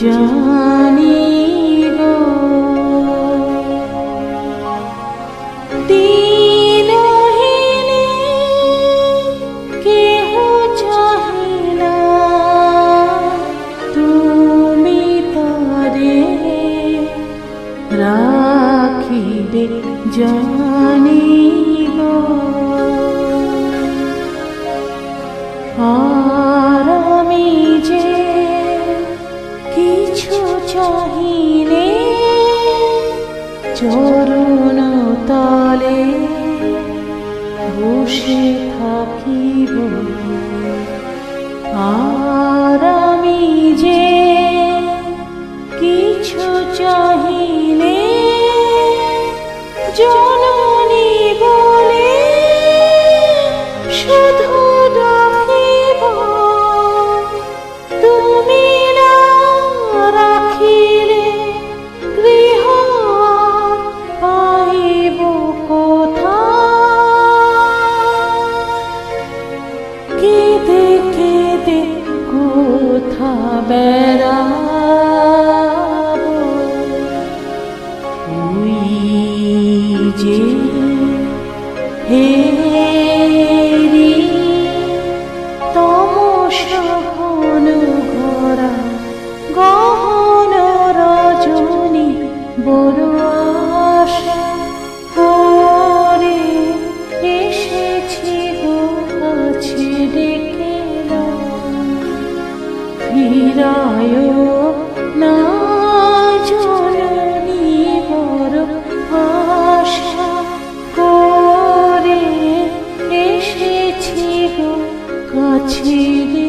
জানি গো দিনহীনে কেহ চাহে না। তুমি তারে রাখিবে জানি গো চরণ তলে বসে থাকিব। আর আমি যে কিছু চাহিলে জননী কোথা বেড়াবো ওই যে হেরি তমস ঘোরা বিরায় না আশা এসেছি কাছে